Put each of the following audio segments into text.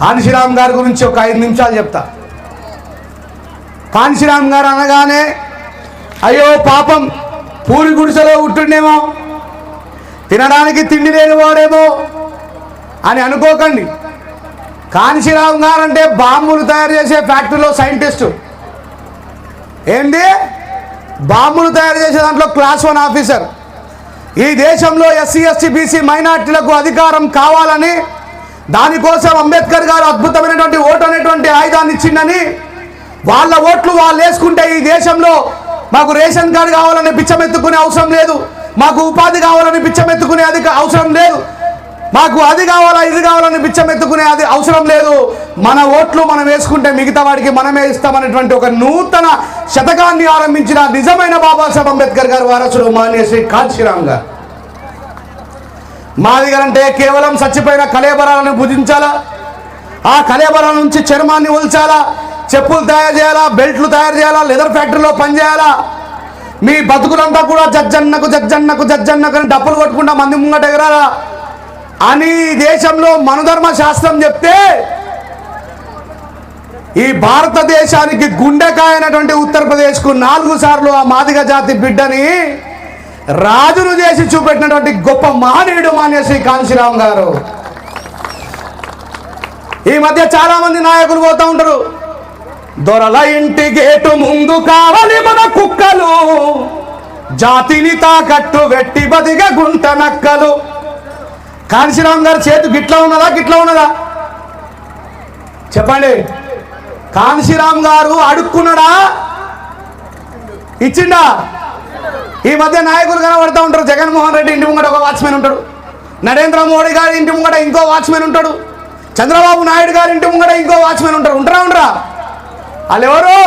కాంశీరామ్ గారి గురించి ఒక ఐదు నిమిషాలు చెప్తా. కాంశీరామ్ గారు అనగానే అయ్యో పాపం పూరి గుడిసెలో ఉంటుండేమో తినడానికి తిండి లేని వాడేమో అని అనుకోకండి. కాంశీరామ్ గారు అంటే బాంబులు తయారు చేసే ఫ్యాక్టరీలో సైంటిస్టు. ఏంది? బాంబులు తయారు చేసే దాంట్లో క్లాస్ వన్ ఆఫీసర్. ఈ దేశంలో ఎస్సీ ఎస్టీ బీసీ మైనార్టీలకు అధికారం కావాలని దానికోసం అంబేద్కర్ గారు అద్భుతమైనటువంటి ఓటు అనేటువంటి ఆయుధాన్ని ఇచ్చిందని వాళ్ళ ఓట్లు వాళ్ళు వేసుకుంటే ఈ దేశంలో మాకు రేషన్ కార్డు కావాలని పిచ్చమెత్తుకునే అవసరం లేదు మాకు ఉపాధి కావాలని పిచ్చమెత్తుకునే అది అవసరం లేదు మాకు అది కావాలా ఇది కావాలని పిచ్చమెత్తుకునే అది అవసరం లేదు. మన ఓట్లు మనం వేసుకుంటే మిగతా వాడికి మనమే ఇస్తామనేటువంటి ఒక నూతన శతకాన్ని ఆరంభించిన నిజమైన బాబాసాహెబ్ అంబేద్కర్ గారు వారసుడు మాన్య శ్రీ గారు. మాదిగర్ అంటే కేవలం చచ్చిపోయిన కలేబరాలను భుజించాలా ఆ కళేబరాల నుంచి చర్మాన్ని ఉల్చాలా చెప్పులు తయారు చేయాలా? బెల్ట్లు తయారు చేయాలా? లెదర్ ఫ్యాక్టరీలో పనిచేయాలా? మీ బతుకులంతా కూడా జజ్జన్నకు జజ్జన్నకు జజ్జన్నకు అని డప్పులు కొట్టుకుంటా మంది ముంగట ఎగరాలా? అని దేశంలో మనుధర్మ శాస్త్రం చెప్తే ఈ భారతదేశానికి గుండెకాయ అయినటువంటి ఉత్తరప్రదేశ్కు నాలుగు సార్లు ఆ మాదిగ జాతి బిడ్డని రాజును చేసి చూపెట్టినటువంటి గొప్ప మహనీయుడు మాన్య శ్రీ కాంశీరామ్ గారు. ఈ మధ్య చాలా మంది నాయకులు పోతా ఉంటారు. దొరల ఇంటి గేటు ముందు కావాలి మన కుక్కలు. జాతిని తాకట్టు వెట్టి బదిగ గుంట నక్కలు. కాంశీరామ్ గారి చేతి గిట్లా ఉన్నదా గిట్లా ఉన్నదా? చెప్పండి. కాంశీరామ్ గారు అడుక్కున్నాడా? ఇచ్చిండా? ఈ మధ్య నాయకులు కనబడతా ఉంటారు. జగన్మోహన్ రెడ్డి ఇంటి ముంగట ఒక వాచ్మెన్ ఉంటాడు. నరేంద్ర మోడీ గారి ఇంటి ముంగట ఇంకో వాచ్మెన్ ఉంటాడు. చంద్రబాబు నాయుడు గారి ఇంటి ముంగట ఇంకో వాచ్మెన్ ఉంటారు. ఉంటారా ఉండరా? వాళ్ళెవరు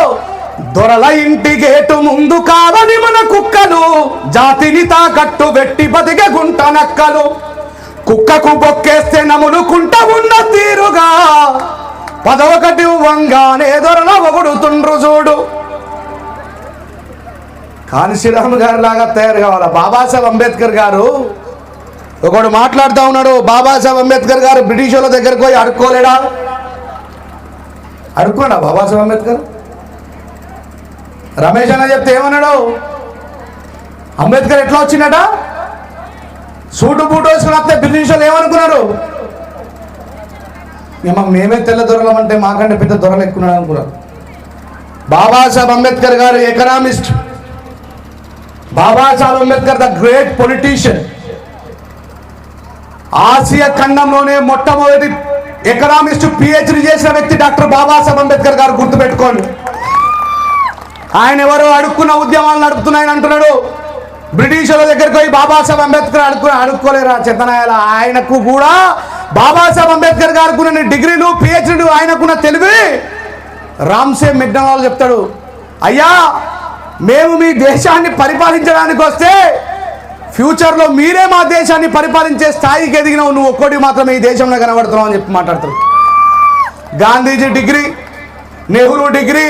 దొరల ఇంటి గేటు ముందు కావని మన కుక్కలు జాతిని తాకట్టు పెట్టి బతిక గుంట నక్కలు. కుక్కకు బొక్కేస్తే నములుకుంట ఉన్న తీరుగా. పదవకటి వంగానే దొరల ఒకడుతుండ్రు చూడు. కాన్శీరామ్ గారి లాగా తయారు కావాలా? బాబాసాహెబ్ అంబేద్కర్ గారు ఒకడు మాట్లాడుతూ ఉన్నాడు బాబాసాహెబ్ అంబేద్కర్ గారు బ్రిటిష్ వాళ్ళ దగ్గరకు పోయి అడుక్కోలేడా? అడుక్కోడా బాబాసాహెబ్ అంబేద్కర్? రమేష్ అన్న చెప్తే ఏమన్నాడు? అంబేద్కర్ ఎట్లా వచ్చిందట సూటు బూటు వేసుకుని వస్తే బ్రిటిష్ వాళ్ళు ఏమనుకున్నారు? మేము మేమే తెల్ల దొరలం అంటే మాకంటే పెద్ద దొరలు ఎక్కున్నాడు అనుకున్నారు Babasaheb Ambedkar garu economist Babasaheb Ambedkar the great politician Asia ఖండంలోనే మొట్టమొదటి ఎకనామిస్ట్ పిహెచ్డి చేసిన వ్యక్తి డాక్టర్ బాబాసాహెబ్ అంబేద్కర్ గారు గుర్తుపెట్టుకోండి. ఆయన ఎవరో అడుక్కున్న ఉద్యమాలు నడుపుతున్నాయని అంటున్నాడు. బ్రిటిషర్ల దగ్గరికి పోయి బాబాసాహెబ్ అంబేద్కర్ అడుక్కు అడుక్కోలేరా చెత్తనాయాల? ఆయనకు కూడా బాబాసాహెబ్ అంబేద్కర్ గారికి డిగ్రీలు పిహెచ్డీలు ఆయనకున్న తెలివి. రామ్సే మెగ్డనాల్ చెప్తాడు అయ్యా మేము మీ దేశాన్ని పరిపాలించడానికి వస్తే ఫ్యూచర్లో మీరే మా దేశాన్ని పరిపాలించే స్థాయికి ఎదిగినావు. నువ్వు ఒక్కటి మాత్రమే ఈ దేశంలో కనబడుతున్నావు అని చెప్పి మాట్లాడుతున్నావు Gandhiji degree Nehru degree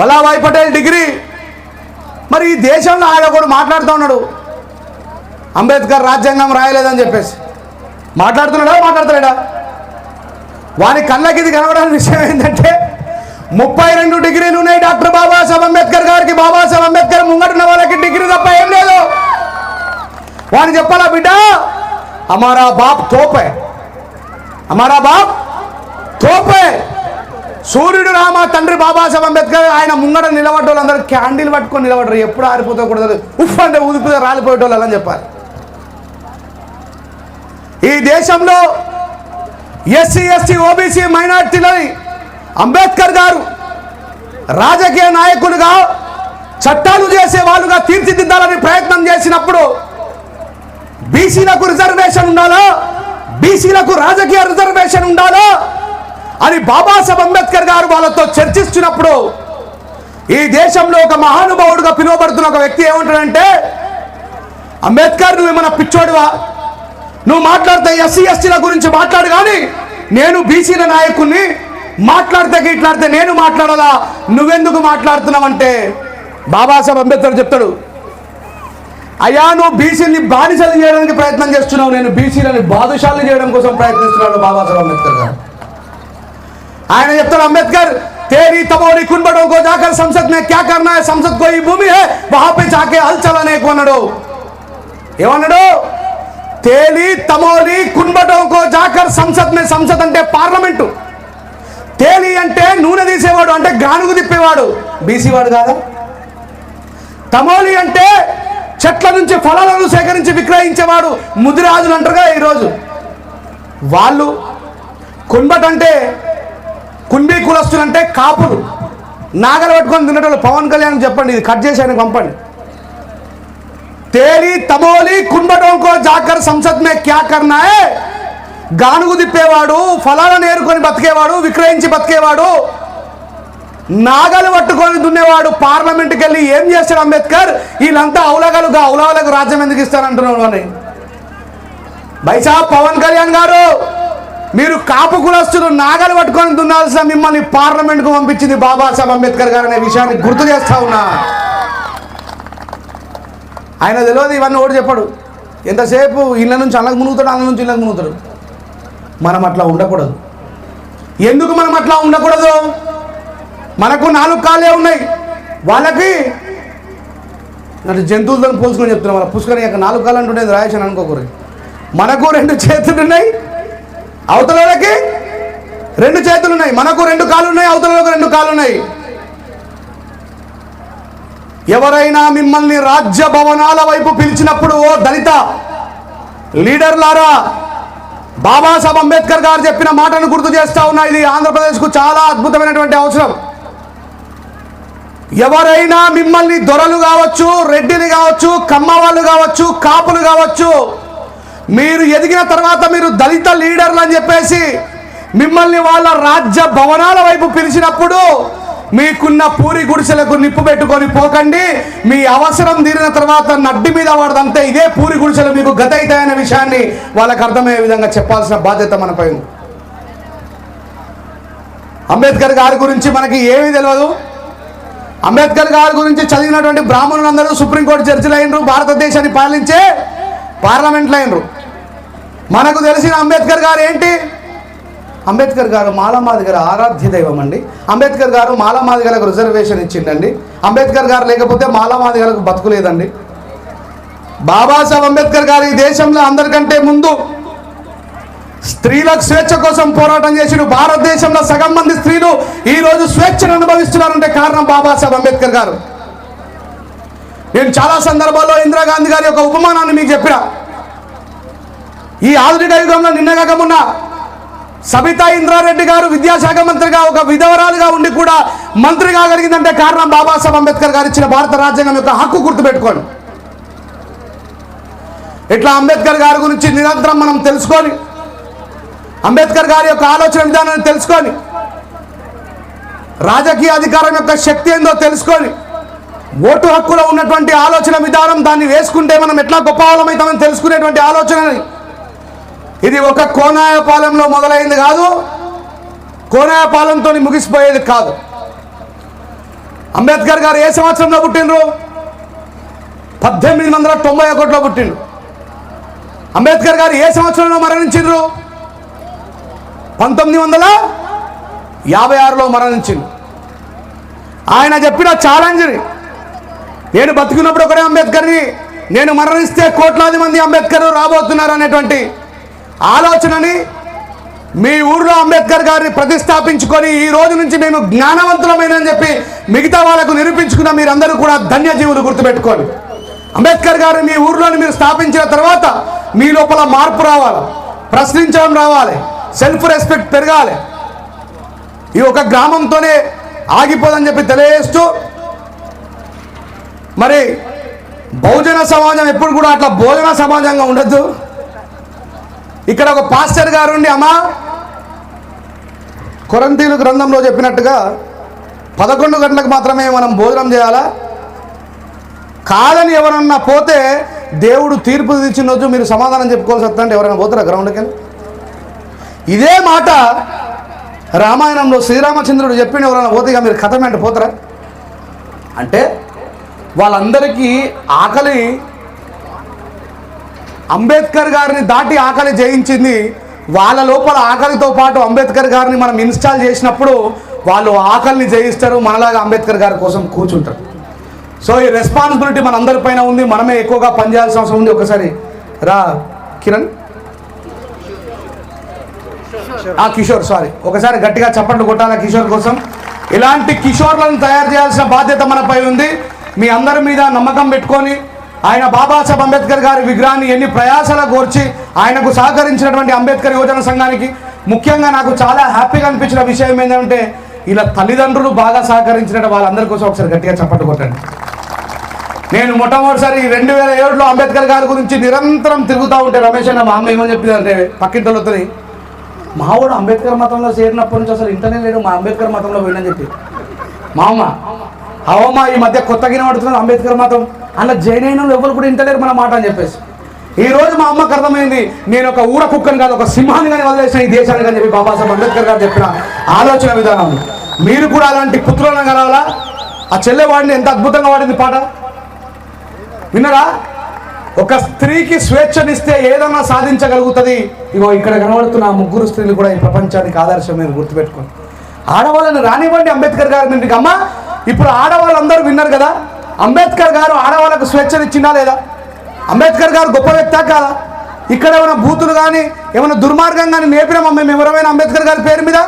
Vallabhbhai Patel degree. మరి ఈ దేశంలో ఆయన కూడా మాట్లాడుతూ ఉన్నాడు. అంబేద్కర్ రాజ్యాంగం రాయలేదని చెప్పేసి. మాట్లాడుతున్నాడా మాట్లాడుతున్నాడా వారి కళ్ళకి ఇది కనబడని విషయం ఏంటంటే ముప్పై రెండు డిగ్రీలు ఉన్నాయి డాక్టర్ బాబాసాహెబ్ అంబేద్కర్ గారికి. బాబాసాహెబ్ అంబేద్కర్ ముంగటున్న వాళ్ళకి డిగ్రీ తప్ప ఏం లేదు. వాడిని చెప్పాలా బిడ్డ? అమారా బాప్ తోపే. అమారా బాప్ తోపే. సూర్యుడు రామ తండ్రి బాబాసాహెబ్ అంబేద్కర్ ఆయన ముంగట నిలబడ్డ వాళ్ళందరూ క్యాండిల్ పట్టుకొని నిలబడరు ఎప్పుడు ఆరిపోతే కూడదు ఉఫ్ అంటే ఊదిపోతే రాలిపోయేటోళ్ళు అలా చెప్పాలి. ఈ దేశంలో ఎస్సీ ఎస్టీ ఓబీసీ మైనార్టీలని అంబేద్కర్ గారు రాజకీయ నాయకులుగా చట్టాలు చేసే వాళ్ళుగా తీర్చిదిద్దాలని ప్రయత్నం చేసినప్పుడు బీసీలకు రిజర్వేషన్ ఉండాలా? బీసీలకు రాజకీయ రిజర్వేషన్ ఉండాలా? అని బాబాసాహెబ్ అంబేద్కర్ గారు వాళ్ళతో చర్చిస్తున్నప్పుడు ఈ దేశంలో ఒక మహానుభావుడుగా పిలువబడుతున్న ఒక వ్యక్తి ఏమంటాడంటే అంబేద్కర్ నువ్వు ఏమైనా పిచ్చోడువా? నువ్వు మాట్లాడితే ఎస్సీ ఎస్టీల గురించి మాట్లాడు కానీ నేను బీసీల నాయకుడిని మాట్లాడితే గిట్లాడితే నేను మాట్లాడాలా? నువ్వెందుకు మాట్లాడుతున్నావంటే? బాబాసాహెబ్ అంబేద్కర్ చెప్తాడు అయ్యా నువ్వు బీసీని బానిసలు చేయడానికి ప్రయత్నం చేస్తున్నావు. నేను బీసీలను బాదుషాలు చేయడం కోసం ప్రయత్నిస్తున్నాడు బాబాసాహెబ్ అంబేద్కర్ గారు. ఆయన చెప్తాడు అంబేద్కర్ తేరీ తమోరి కుంబడో को जाकर సంసత్ में క్యా కర్నా హై? సంసత్ కో ఈ భూమి హై वहां పే जाके हल चलाने को ఏమన్నాడు? తేలి తమోరి కుంబటో కో జాకర్ సంసద్ మే సంసద్ అంటే పార్లమెంటు. తేలి అంటే నూనె తీసేవాడు అంటే గానుగు తిప్పేవాడు. బీసీ వాడు కాదా? తమోలి అంటే చెట్ల నుంచి ఫలాలను సేకరించి విక్రయించేవాడు ముదిరాజులు అంటారుగా ఈరోజు. వాళ్ళు కుంబట్ అంటే కుంబీ కులస్తులు అంటే కాపులు. నాగలు పట్టుకొని తినేటోళ్ళు పవన్ కళ్యాణ్ చెప్పండి ఇది కట్ చేసి ఆయనకు పంపండి. తేలి తమోలి కుంభటం కో జాకర్ సంసద్ మే క్యా కర్నా గానుగు తిప్పేవాడు ఫలాలను నేర్కొని బతికేవాడు విక్రయించి బతికేవాడు నాగలు పట్టుకొని దున్నేవాడు పార్లమెంట్కి వెళ్ళి ఏం చేస్తాడు అంబేద్కర్? వీళ్ళంతా అవులగలుగా అవులగలకు రాజ్యం ఎందుకు ఇస్తారంటున్నాడు అని. బైసా పవన్ కళ్యాణ్ గారు మీరు కాపు కులస్తులు నాగలు పట్టుకొని దున్నాల్సిన మిమ్మల్ని పార్లమెంట్కు పంపించింది బాబాసాహెబ్ అంబేద్కర్ గారు అనే విషయాన్ని గుర్తు చేస్తా ఉన్నా. ఆయన తెలియదు ఇవన్నీ ఓటు చెప్పాడు. ఎంతసేపు ఇళ్ళ నుంచి అన్నకు మునుగుతాడు అన్న నుంచి ఇళ్ళకు మునుగుతాడు. మనం అట్లా ఉండకూడదు. ఎందుకు మనం అట్లా ఉండకూడదు? మనకు నాలుగు కాళ్ళే ఉన్నాయి. వాళ్ళకి అంటే జంతువులతో పోల్చుకొని చెప్తున్నాం వాళ్ళ పుష్కరం యొక్క నాలుగు కాళ్ళు అంటుండేది రాయేషన్ అనుకోకూరి మనకు రెండు చేతులు ఉన్నాయి అవతలకి రెండు చేతులు ఉన్నాయి. మనకు రెండు కాళ్ళు ఉన్నాయి అవతలకు రెండు కాళ్ళు ఉన్నాయి. ఎవరైనా మిమ్మల్ని రాజ్య భవనాల వైపు పిలిచినప్పుడు ఓ దళిత లీడర్లారా బాబాసాహెబ్ అంబేద్కర్ గారు చెప్పిన మాటను గుర్తు చేస్తా ఉన్నా. ఇది ఆంధ్రప్రదేశ్కు చాలా అద్భుతమైనటువంటి అవసరం. ఎవరైనా మిమ్మల్ని దొరలు కావచ్చు రెడ్డిని కావచ్చు కమ్మ వాళ్ళు కావచ్చు కాపులు కావచ్చు మీరు ఎదిగిన తర్వాత మీరు దళిత లీడర్లు అని చెప్పేసి మిమ్మల్ని వాళ్ళ రాజ్య భవనాల వైపు పిలిచినప్పుడు మీకున్న పూరి గుడిసెలకు నిప్పు పెట్టుకొని పోకండి. మీ అవసరం తీరిన తర్వాత నడ్డి మీద వాడదంతే ఇదే పూరి గుడిసెలు మీకు గత అవుతాయనే విషయాన్ని వాళ్ళకి అర్థమయ్యే విధంగా చెప్పాల్సిన బాధ్యత మనపై ఉంది. అంబేద్కర్ గారి గురించి మనకి ఏమీ తెలియదు అంబేద్కర్ గారి గురించి చదివినటువంటి బ్రాహ్మణులందరూ సుప్రీంకోర్టు జడ్జిలు అయినరు భారతదేశాన్ని పాలించే పార్లమెంట్లు అయినరు. మనకు తెలిసిన అంబేద్కర్ గారు ఏంటి? అంబేద్కర్ గారు మాలమాదిగల ఆరాధ్య దైవం అండి అంబేద్కర్ గారు మాలమాదిగలకు రిజర్వేషన్ ఇచ్చిండండి. అంబేద్కర్ గారు లేకపోతే మాలమాదిగలకు బతుకులేదండి. బాబాసాహెబ్ అంబేద్కర్ గారు ఈ దేశంలో అందరికంటే ముందు స్త్రీలకు స్వేచ్ఛ కోసం పోరాటం చేసిన భారతదేశంలో సగం మంది స్త్రీలు ఈ రోజు స్వేచ్ఛను అనుభవిస్తున్నారంటే కారణం బాబాసాహెబ్ అంబేద్కర్ గారు. నేను చాలా సందర్భాల్లో ఇందిరాగాంధీ గారి యొక్క ఉపమానాన్ని మీకు చెప్పిన. ఈ ఆధునిక యుగంలో నిన్నగాకమున్నా సబితా ఇంద్రారెడ్డి గారు విద్యాశాఖ మంత్రిగా ఒక విధవరాలుగా ఉండి కూడా మంత్రి కాగలిగిందంటే కారణం బాబాసాహెబ్ అంబేద్కర్ గారు ఇచ్చిన భారత రాజ్యాంగం యొక్క హక్కు గుర్తుపెట్టుకోండి. ఇట్లా అంబేద్కర్ గారి గురించి నిరంతరం మనం తెలుసుకొని అంబేద్కర్ గారి యొక్క ఆలోచన విధానాన్ని తెలుసుకొని రాజకీయ అధికారం యొక్క శక్తి ఏందో తెలుసుకొని ఓటు హక్కులో ఉన్నటువంటి ఆలోచన విధానం దాన్ని వేసుకుంటే మనం ఎట్లా గొప్ప వాళ్ళమవుతామని తెలుసుకునేటువంటి ఆలోచనని ఇది ఒక కోనాయపాలెంలో మొదలైంది కాదు. కోనాయపాలెంతో ముగిసిపోయేది కాదు. అంబేద్కర్ గారు ఏ సంవత్సరంలో పుట్టినరు పద్దెనిమిది వందల తొంభై ఒకటిలో పుట్టిండ్రు. అంబేద్కర్ గారు ఏ సంవత్సరంలో మరణించిండ్రు? పంతొమ్మిది వందల యాభై ఆరులో మరణించిండు ఆయన చెప్పిన ఛాలెంజ్ని నేను బతుకున్నప్పుడు ఒకడే అంబేద్కర్ని నేను మరణిస్తే కోట్లాది మంది అంబేద్కర్ రాబోతున్నారు అనేటువంటి ఆలోచనని మీ ఊర్లో అంబేద్కర్ గారిని ప్రతిష్టాపించుకొని ఈ రోజు నుంచి మేము జ్ఞానవంతులమైనని చెప్పి మిగతా వాళ్ళకు నిరూపించుకున్న మీరందరూ కూడా ధన్యజీవులు గుర్తుపెట్టుకోండి. అంబేద్కర్ గారు మీ ఊర్లోని మీరు స్థాపించిన తర్వాత మీ లోపల మార్పు రావాలి ప్రశ్నించడం రావాలి సెల్ఫ్ రెస్పెక్ట్ పెరగాలి. ఈ ఒక గ్రామంతోనే ఆగిపోదని చెప్పి తెలియజేస్తూ మరి బహుజన సమాజం ఎప్పుడు కూడా అట్లా భోజన సమాజంగా ఉండద్దు. ఇక్కడ ఒక పాస్టర్ గారు ఉండి అమ్మా. కొరంతీలు గ్రంథంలో చెప్పినట్టుగా పదకొండు గంటలకు మాత్రమే మనం భోజనం చేయాలా? కాదని ఎవరన్నా పోతే దేవుడు తీర్పు తీర్చిన రోజు మీరు సమాధానం చెప్పుకోవాల్సి వస్తుందంటే ఎవరైనా పోతారా గ్రౌండ్కి ఇదే మాట రామాయణంలో శ్రీరామచంద్రుడు చెప్పిన ఎవరైనా పోతే మీరు కథ అంటే పోతారా? అంటే వాళ్ళందరికీ ఆకలి అంబేద్కర్ గారిని దాటి ఆకలి జయించింది. వాళ్ళ లోపల ఆకలితో పాటు అంబేద్కర్ గారిని మనం ఇన్స్టాల్ చేసినప్పుడు వాళ్ళు ఆకలిని జయిస్తారు మనలాగా అంబేద్కర్ గారి కోసం కూర్చుంటారు. సో ఈ రెస్పాన్సిబిలిటీ మనందరిపైన ఉంది. మనమే ఎక్కువగా పనిచేయాల్సిన అవసరం ఉంది. ఒకసారి రా కిరణ్. ఆ కిషోర్ సారీ ఒకసారి గట్టిగా చప్పట్లు కొట్టాలి ఆ కిషోర్ కోసం? ఇలాంటి కిషోర్లను తయారు చేయాల్సిన బాధ్యత మనపై ఉంది. మీ అందరి మీద నమ్మకం పెట్టుకొని ఆయన బాబాసాహెబ్ అంబేద్కర్ గారి విగ్రహాన్ని ఎన్ని ప్రయాసాల కోర్చి ఆయనకు సహకరించినటువంటి అంబేద్కర్ యువజన సంఘానికి ముఖ్యంగా నాకు చాలా హ్యాపీగా అనిపించిన విషయం ఏంటంటే ఇలా తల్లిదండ్రులు బాగా సహకరించిన వాళ్ళందరి కోసం ఒకసారి గట్టిగా చప్పట్లు కొట్టండి. నేను మొట్టమొదటిసారి రెండు వేల ఏడులో అంబేద్కర్ గారి గురించి నిరంతరం తిరుగుతూ ఉంటే రమేష్ అన్న మా అమ్మ ఏమని చెప్పిందంటే పక్కింటలతో మావాడు అంబేద్కర్ మతంలో చేరినప్పటి నుంచి అసలు ఇంటనే లేడు మా అంబేద్కర్ మతంలో పోయినని చెప్పి. మా అమ్మ అవమ్మ ఈ మధ్య కొత్తగా పడుతున్నాడు అంబేద్కర్ మతం. అలా జైన్ అయిన ఎవరు కూడా ఇంటలేరు మన మాట అని చెప్పేసి. ఈ రోజు మా అమ్మకు అర్థమైంది నేను ఒక ఊర కుక్కని కాదు ఒక సింహాన్ని కానీ వదిలేసిన ఈ దేశాన్ని కానీ చెప్పి బాబాసాహెబ్ అంబేద్కర్ గారు చెప్పిన ఆలోచన విధానం. మీరు కూడా అలాంటి పుత్రులను కలవాలా? ఆ చెల్లె వాడిని ఎంత అద్భుతంగా వాడింది పాట? విన్నరా? ఒక స్త్రీకి స్వేచ్ఛనిస్తే ఏదన్నా సాధించగలుగుతుంది. ఇగో ఇక్కడ కనబడుతున్న ఆ ముగ్గురు స్త్రీలు కూడా ఈ ప్రపంచానికి ఆదర్శం మీరు గుర్తుపెట్టుకోండి. ఆడవాళ్ళని రానివ్వండి అంబేద్కర్ గారు. ఇంటికి అమ్మ ఇప్పుడు ఆడవాళ్ళందరూ విన్నారు కదా? అంబేద్కర్ గారు ఆడవాళ్ళకు స్వేచ్ఛనిచ్చిందా లేదా? అంబేద్కర్ గారు గొప్ప వ్యక్తా కాదా? ఇక్కడ ఏమైనా బూతులు కానీ ఏమైనా దుర్మార్గం కానీ నేపినామా మేము ఎవరైనా అంబేద్కర్ గారి పేరు మీద?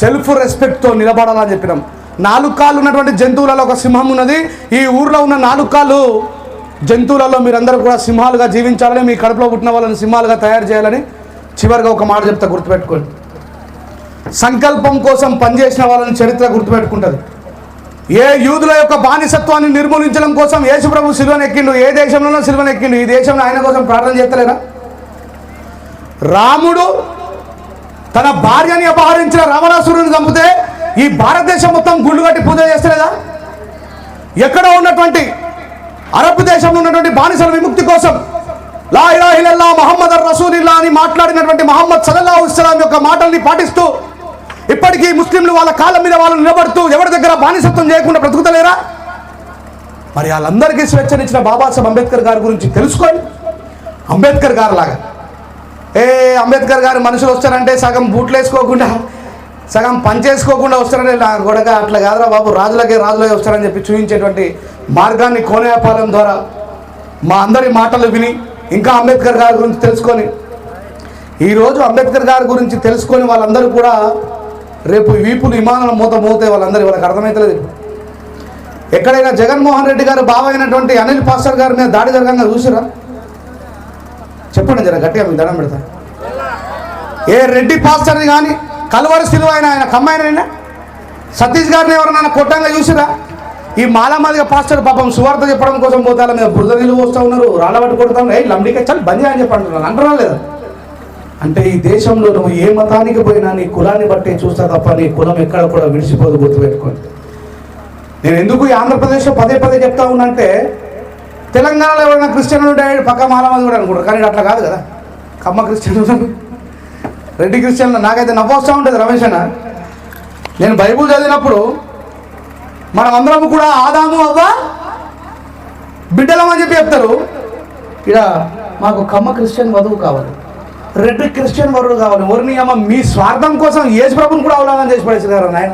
సెల్ఫ్ రెస్పెక్ట్తో నిలబడాలని చెప్పినాం. నాలుగు కాళ్ళు ఉన్నటువంటి జంతువులలో ఒక సింహం ఉన్నది. ఈ ఊర్లో ఉన్న నాలుగు కాళ్ళు జంతువులలో మీరందరూ కూడా సింహాలుగా జీవించాలని మీ కడుపులో పుట్టిన వాళ్ళని సింహాలుగా తయారు చేయాలని చివరిగా ఒక మాట చెప్తా గుర్తుపెట్టుకోండి. సంకల్పం కోసం పనిచేసిన వాళ్ళని చరిత్ర గుర్తుపెట్టుకుంటుంది. ఏ యూదుల యొక్క బానిసత్వాన్ని నిర్మూలించడం కోసం యేసుప్రభు సిలువను ఎక్కిండు ఏ దేశంలోనో సిలువను ఎక్కిండు ఈ దేశంలో ఆయన కోసం ప్రార్థన చేస్తలేరా? రాముడు తన భార్యని అపహరించిన రావణాసురుని చంపితే ఈ భారతదేశం మొత్తం గుళ్ళు కట్టి పూజ చేస్తలేదా? ఎక్కడ ఉన్నటువంటి అరబ్ దేశంలో ఉన్నటువంటి బానిసల విముక్తి కోసం లా ఇలాహ మహమ్మద్ రసూలిల్లా అని మాట్లాడినటువంటి మహమ్మద్ సలల్లా ఇస్లాం యొక్క మాటల్ని పాటిస్తూ ఇప్పటికీ ముస్లింలు వాళ్ళ కాళ్ళ మీద వాళ్ళు నిలబడుతూ ఎవరి దగ్గర బానిసత్వం చేయకుండా బ్రతుకుతలేరా? మరి వాళ్ళందరికీ స్వేచ్ఛనిచ్చిన బాబాసాహెబ్ అంబేద్కర్ గారి గురించి తెలుసుకొని అంబేద్కర్ గారు లాగా ఏ అంబేద్కర్ గారు మనుషులు వస్తారంటే సగం బూట్లు వేసుకోకుండా సగం పంచేసుకోకుండా వస్తారని నా గొడగ అట్లా కాదురా బాబు రాజులకే రాజులకే వస్తారని చెప్పి చూపించేటువంటి మార్గాన్ని కోనేపాలెం ద్వారా మా అందరి మాటలు విని ఇంకా అంబేద్కర్ గారి గురించి తెలుసుకొని ఈరోజు అంబేద్కర్ గారి గురించి తెలుసుకొని వాళ్ళందరూ కూడా రేపు వీపులు విమానాల మూత మోతే వాళ్ళందరూ వాళ్ళకి అర్థమవుతలేదు ఎక్కడైనా జగన్మోహన్ రెడ్డి గారు బావ అయినటువంటి అనిల్ పాస్టర్ గారి మీద దాడి జరగంగా చూసిరా చెప్పండి జర గట్టిగా మీకు దండం పెడతా. ఏ రెడ్డి పాస్టర్ని కానీ కలువరి సిలువ ఆయన ఆయన కమ్మాయినైనా? సతీష్ గారిని ఎవరైనా కొట్టంగా చూసిరా ఈ మాలామాదిగా పాస్టర్ పాపం సువార్త చెప్పడం కోసం పోతాల మీద బురద నీళ్ళు పోస్తూ ఉన్నారు రాళ్ళబట్టి కొడతా ఉన్నారు. ఏ లంబడికే చల్ బంద్ అని చెప్పి అంటున్నారు అంటారా లేదా? అంటే ఈ దేశంలో నువ్వు ఏ మతానికి పోయినా నీ కులాన్ని బట్టి చూస్తా తప్ప నీ కులం ఎక్కడ కూడా విడిచిపోదు గుర్తుపెట్టుకోండి. నేను ఎందుకు ఈ ఆంధ్రప్రదేశ్లో పదే పదే చెప్తా ఉన్నంటే తెలంగాణలో ఎవరైనా క్రిస్టియన్ ఉంటే పక్క మాలమంది కూడా అనుకుంటారు కానీ అట్లా కాదు కదా. కమ్మ క్రిస్టియన్ రెడ్డి క్రిస్టియన్లు నాకైతే నవ్వొస్తూ ఉంటుంది రమేష్ అన్న. నేను బైబుల్ చదివినప్పుడు మనం అందరం కూడా ఆదాము అవ్వ బిడ్డలం అని చెప్పి చెప్తారు. ఇక మాకు కమ్మ క్రిస్టియన్ వధువు కావాలి. రెడ్డి క్రిస్టియన్ వరుడు కావాలి. ఎవరిని అమ్మ మీ స్వార్థం కోసం యేసు ప్రభుని కూడా అవలాదం చేసి పడేసారు ఆయన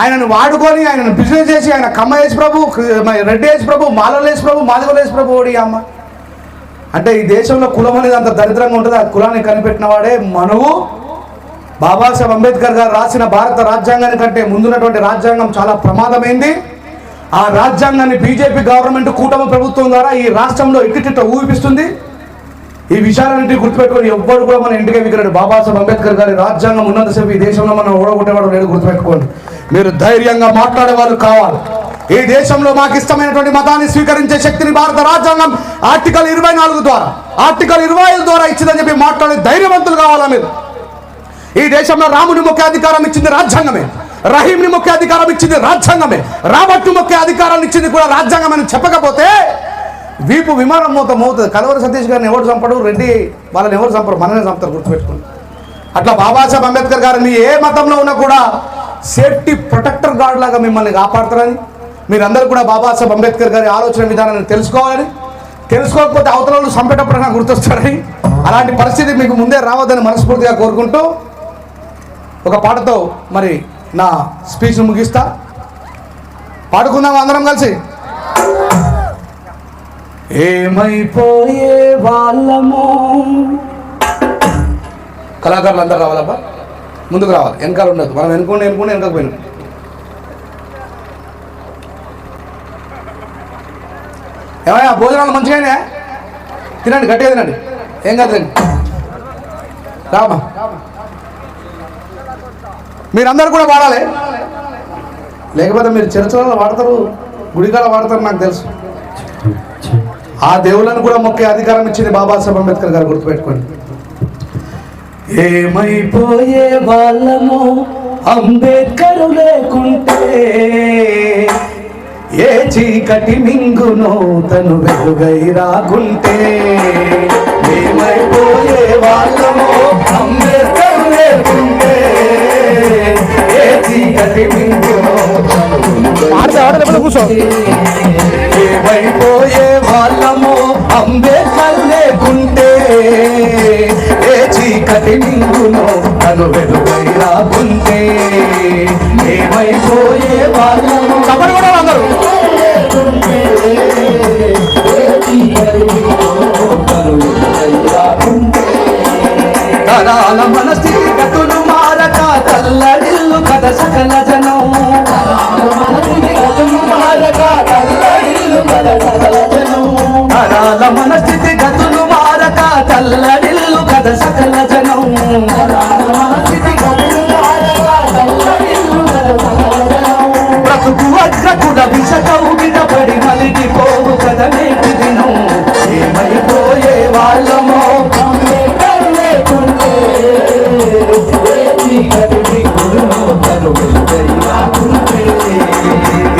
ఆయనను వాడుకొని ఆయనను బిజినెస్ చేసి ఆయన కమ్మ యేసు ప్రభు రెడ్డి యేసు ప్రభు మాలల యేసు ప్రభు మాదిగల యేసు ప్రభు ఓడి అమ్మ. అంటే ఈ దేశంలో కులం అనేది అంత దరిద్రంగా ఉంటుంది? ఆ కులాన్ని కనిపెట్టిన వాడే మనవు. బాబాసాహెబ్ అంబేద్కర్ గారు రాసిన భారత రాజ్యాంగాన్ని కంటే ముందున్నటువంటి రాజ్యాంగం చాలా ప్రమాదమైంది. ఆ రాజ్యాంగాన్ని బీజేపీ గవర్నమెంట్ కూటమి ప్రభుత్వం ద్వారా ఈ రాష్ట్రంలో ఇట్టిట్ట ఊపిస్తుంది ఈ విషయాలన్నింటి గుర్తుపెట్టుకొని ఎవ్వరు కూడా మన ఇంటికి విగ్రహం బాబాసాహెబ్ అంబేద్కర్ గారి రాజ్యాంగం ఉన్నంతసేపు ఈ దేశంలో మనం ఓడగొట్టేవాడు లేదు గుర్తుపెట్టుకోండి. మీరు ధైర్యంగా మాట్లాడేవారు కావాలి. ఈ దేశంలో మాకు ఇష్టమైనటువంటి మతాన్ని స్వీకరించే శక్తిని భారత రాజ్యాంగం ఆర్టికల్ ఇరవై నాలుగు ద్వారా ఆర్టికల్ ఇరవై ఐదు ద్వారా ఇచ్చిందని చెప్పి మాట్లాడే ధైర్యవంతులు కావాలా మీరు? ఈ దేశంలో రాముని ముఖ్య అధికారం ఇచ్చింది రాజ్యాంగమే. రహీంని ముఖ్య అధికారం ఇచ్చింది రాజ్యాంగమే. రాబట్టు ముఖ్య అధికారాన్ని ఇచ్చింది కూడా రాజ్యాంగం అని చెప్పకపోతే వీపు విమానం మూత అవుతుంది కలవరి సతీష్ గారిని ఎవరు చంపడు? రెడ్డి వాళ్ళని ఎవరు చంపరు? మననే చంపుతారు గుర్తుపెట్టుకుని అట్లా బాబాసాహెబ్ అంబేద్కర్ గారిని ఏ మతంలో ఉన్నా కూడా సేఫ్టీ ప్రొటెక్టర్ గార్డ్ లాగా మిమ్మల్ని కాపాడుతారని మీరందరూ కూడా బాబాసాహెబ్ అంబేద్కర్ గారి ఆలోచన విధానాన్ని తెలుసుకోవాలని తెలుసుకోకపోతే అవతల వాళ్ళు చంపేటప్పుడు నాకు గుర్తొస్తారని అలాంటి పరిస్థితి మీకు ముందే రావద్దని మనస్ఫూర్తిగా కోరుకుంటూ ఒక పాటతో మరి నా స్పీచ్ను ముగిస్తా. పాడుకుందాం అందరం కలిసి. ఏమైపోయే వాళ్ళము? కళాకారులు అందరు రావాలబ్బా. ముందుకు రావాలి. వెనకాల ఉండదు మనం వెనుకుంటే వెనుకుంటే వెనకపోయినా ఏమయ్యా భోజనాలు మంచిగానే తినండి గట్టిగా తినండి. ఏం కాదు తినండి రామా మీరందరూ కూడా వాడాలి. లేకపోతే మీరు చర్చలలో వాడతారు గుడికాడ వాడతారు నాకు తెలుసు. ఆ దేవులను కూడా మొక్కే అధికారం ఇచ్చింది బాబాసాహెబ్ అంబేద్కర్ గారు గుర్తుపెట్టుకోండి. ఏమైపోయే వాళ్ళము అంబేద్కర్ లేకుంటే ఏ చీకటి మింగును తను వెలుగై రాకుంటే ఏమైపోయే వాళ్ళము అంబేద్కర్ లేకుంటే కూర్చో ఏమైపోయే వాళ్ళము అంబేద్కర్ లేకుంటే ఏ చీకటి నింగును తను వెలుగై రాకుంటే ఏమైపోయే వాళ్ళము చెప్పండి కూడా అందరూ తరాల మన మన స్థితి గతులు మారక తల్లడిల్లు కథ సకల జనం. బ్రతుకు అగ్రకుడ విషకవు వినబడి మలిగిపోవు కథ నేటి దినం. ఏమైపోయే వాళ్ళమో?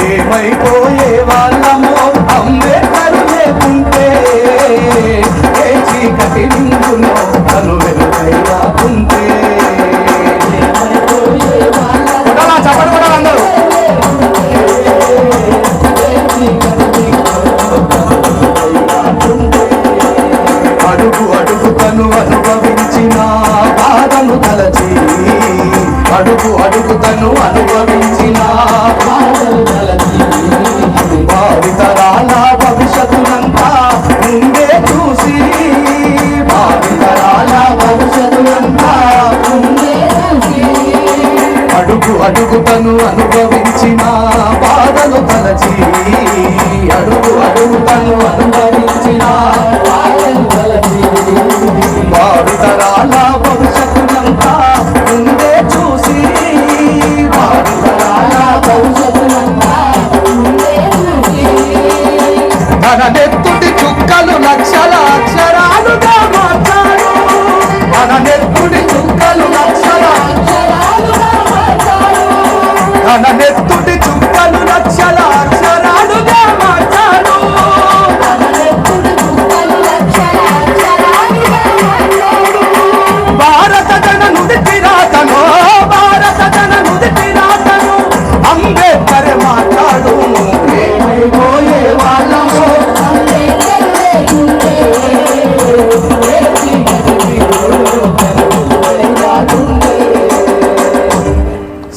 ఏమైపోయే అడుగు అడుగు తను అనుభవించిన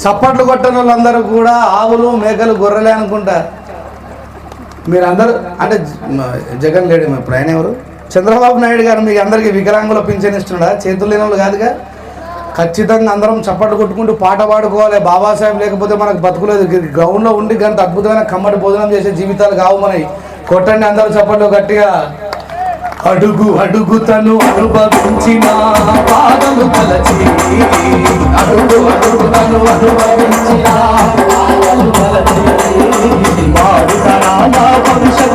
చప్పట్లు కొట్టని వాళ్ళందరూ కూడా ఆవులు మేకలు గొర్రెలే అనుకుంటా మీరందరూ అంటే జగన్ లేడు ఇప్పుడు ఆయన ఎవరు? చంద్రబాబు నాయుడు గారు మీకు అందరికీ వికలాంగుల పింఛన్ ఇస్తున్నాడా? చేతులు లేని వాళ్ళు కాదుగా? ఖచ్చితంగా అందరం చప్పట్లు కొట్టుకుంటూ పాట పాడుకోవాలి. బాబాసాహెబ్ లేకపోతే మనకు బతుకులేదు. గ్రౌండ్లో ఉండి గంత అద్భుతమైన కమ్మటి భోజనం చేసే జీవితాలు కావు మనవి కొట్టండి అందరూ చప్పట్లు గట్టిగా. అడుగు అడుగు తను అనుభవించిన పాదము కలచి. అడుగు అడుగు తను అనుభవించిన పాదలు తలచి భావితరాల భవిష్యత్తునంతా